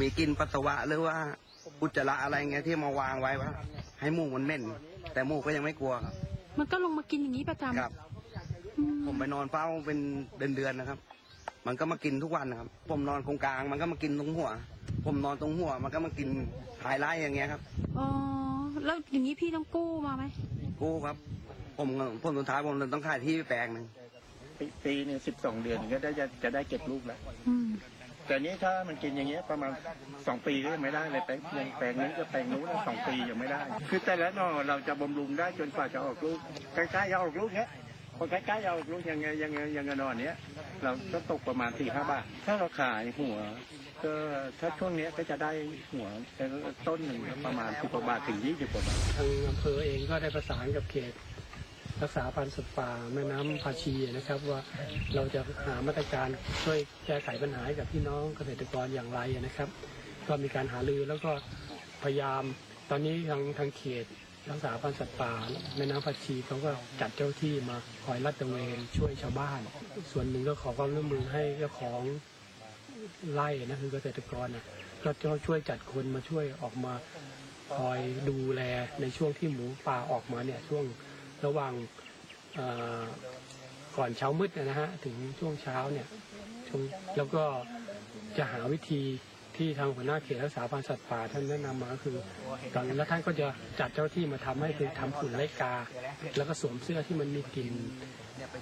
มีกลินปัสสาวะหรือว่าอุจจาระอะไรเงี้ยที่มาวางไว้ว่าให้หมูมันเหม็นแต่หมูก็ยังไม่กลัวครับมันก็ลงมากินอย่างนี้ประจำครับ อืมผมไปนอนเฝ้าเป็นเดือนๆนะครับ มันก็มากินทุกวันนะครับ ผมนอนตรงกลางมันก็มากินตรงหัว ผมนอนตรงหัว มันก็มากินท้ายไร่อย่างเงี้ยครับ อ๋อแล้วอย่างนี้พี่ต้องกู้มาไหมกู้ครับ ผมผมสุดท้ายผมเลยต้องขายที่แปลงหนึ่งปีปีหนึ่งสิบสองเดือนก็ได้จะจะได้เก็บลูกแล้ว อืม แต่นี้ถ้ามันกินอย่างเงี้ยประมาณสองปีก็ยังไม่ได้เลยแปลงยังแปลงนี้ก็แปลงนู้นสองปียังไม่ได้ คือแต่ละหน่อเราจะบำรุงได้จนกว่าจะออกลูกใกล้ๆจะออกลูกเนี้ยพอใกล้ๆจะออกลูกยังไงยังไงยังไงน่อเนี้ยเราก็ตกประมาณสี่ห้าบาท ถ้าเราขายหัวก็ถ้าช่วงเนี้ยก็จะได้หัวต้นหนึ่งประมาณสิบกว่าบาทถึงยี่สิบกว่าบาททางอำเภอเองก็ได้ประสานกับเขต รักษาพันธุ์สัตว์ป่าแม่น้ำภาชีนะครับ ว่าเราจะหามาตรการช่วยแก้ไขปัญหากับพี่น้องเกษตรกรอย่างไรนะครับ ก็มีการหารือแล้วก็พยายามตอนนี้ทางทางเขตรักษาพันธุ์สัตว์ป่าแม่น้ำภาชีเขาก็จัดเจ้าที่มาคอยรัดตระเวนช่วยชาวบ้าน ส่วนหนึ่งก็ขอความร่วมมือให้เจ้าของไร่นะคือเกษตรกรนะก็จะช่วยจัดคนมาช่วยออกมาคอยดูแลในช่วงที่หมูป่าออกมาเนี่ยช่วง ระหว่างก่อนเช้ามืดนะฮะถึงช่วงเช้าเนี่ยแล้วก็จะหาวิธีที่ทางหัวหน้าเขตรักษาพันธุ์สัตว์ป่าท่านแนะนำมาคือตอนนั้นแล้วท่านก็จะจัดเจ้าที่มาทำให้คือทำฝุ่นไล่กา แล้วก็สวมเสื้อที่มันมีกลิ่น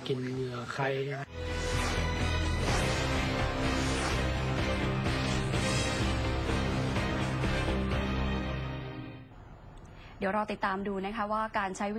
กลิ่นเหงื่อใครเดี๋ยวรอติดตามดูนะคะว่าการใช้